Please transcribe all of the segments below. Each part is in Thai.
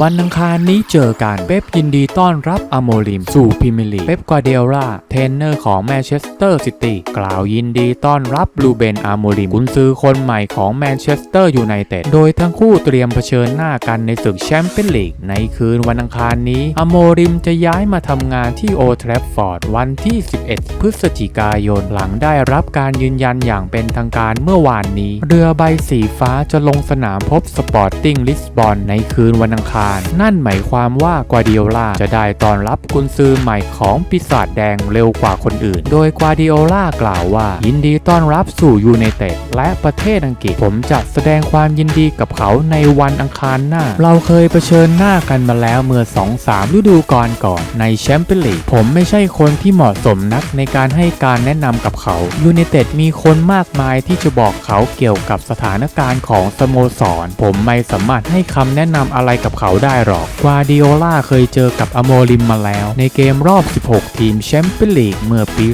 วันอังคารนี้เจอกัน เป๊ปยินดีต้อนรับอโมริมสู่พรีเมียร์ลีก เป๊ปกวาเดโอลาเทรนเนอร์ของแมนเชสเตอร์ซิตี้กล่าวยินดีต้อนรับลูเบนอาโมริมกุนซือคนใหม่ของแมนเชสเตอร์ยูไนเต็ดโดยทั้งคู่เตรียมเผชิญหน้ากันในศึกแชมเปี้ยนลีก ในคืนวันอังคารนี้อโมริมจะย้ายมาทำงานที่โอทรฟฟอร์ดวันที่ 11 พฤศจิกายนหลังได้รับการยืนยันอย่างเป็นทางการเมื่อวานนี้ เรือใบสีฟ้าจะลงสนามพบสปอร์ติ้งลิสบอนในคืนวันอังคารนั่นหมายความว่ากวาดิโอลาจะได้ตอนรับกุนซือใหม่ของปีศาจแดงเร็วกว่าคนอื่น โดยกวาดิโอลากล่าวว่า ยินดีต้อนรับสู่ยูไนเต็ดและประเทศอังกฤษ ผมจะแสดงความยินดีกับเขาในวันอังคารหน้า เราเคยเผชิญหน้ากันมาแล้วเมื่อ 2-3 ฤดูกาลก่อนในแชมเปี้ยนลีกผมไม่ใช่คนที่เหมาะสมนักในการให้การแนะนำกับเขายูไนเต็ดมีคนมากมายที่จะบอกเขาเกี่ยวกับสถานการณ์ของสโมสร ผมไม่สามารถให้คำแนะนำอะไรกับเขาได้หรอกกวาดิโอลาเคยเจอกับอโมริมมาแล้ว ในเกมรอบ 16 ทีมแชมเปี้ยนลีกเมื่อปี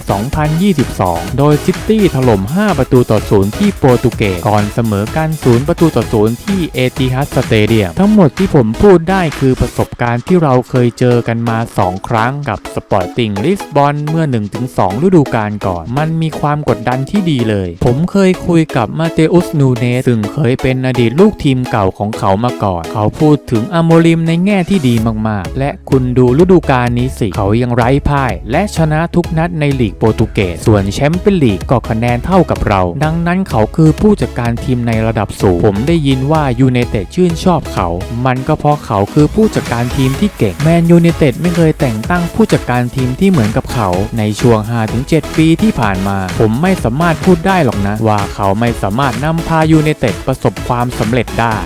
2022 โดยซิตี้ถล่ม 5 ประตูต่อศูนย์ที่โปรตุเกสก่อนเสมอกัน0ประตูต่อศูนย์ที่เอติฮัดสเตเดียมทั้งหมดที่ผมพูดได้คือประสบการณ์ที่เราเคยเจอกันมา 2 ครั้งกับสปอร์ติงลิสบอนเมื่อ 1-2 ฤดูกาลก่อน มันมีความกดดันที่ดีเลย ผมเคยคุยกับมาเตอุสนูเนสซึ่งเคยเป็นอดีตลูกทีมเก่าของเขามาก่อน เขาพูดถึงอโมริมในแง่ที่ดีมากๆ และคุณดูฤดูกาลนี้สิ เขายังไร้พ่าย และชนะทุกนัดในลีกโปรตุเกส ส่วนแชมเปี้ยนลีกก็คะแนนเท่ากับเรา ดังนั้นเขาคือผู้จัดการทีมในระดับสูง ผมได้ยินว่ายูไนเต็ดชื่นชอบเขา มันก็เพราะเขาคือผู้จัดการทีมที่เก่ง แมนยูไนเต็ดไม่เคยแต่งตั้งผู้จัดการทีมที่เหมือนกับเขาในช่วง 5-7 ปีที่ผ่านมา ผมไม่สามารถพูดได้หรอกนะ ว่าเขาไม่สามารถนำพายูไนเต็ดประสบความสำเร็จได้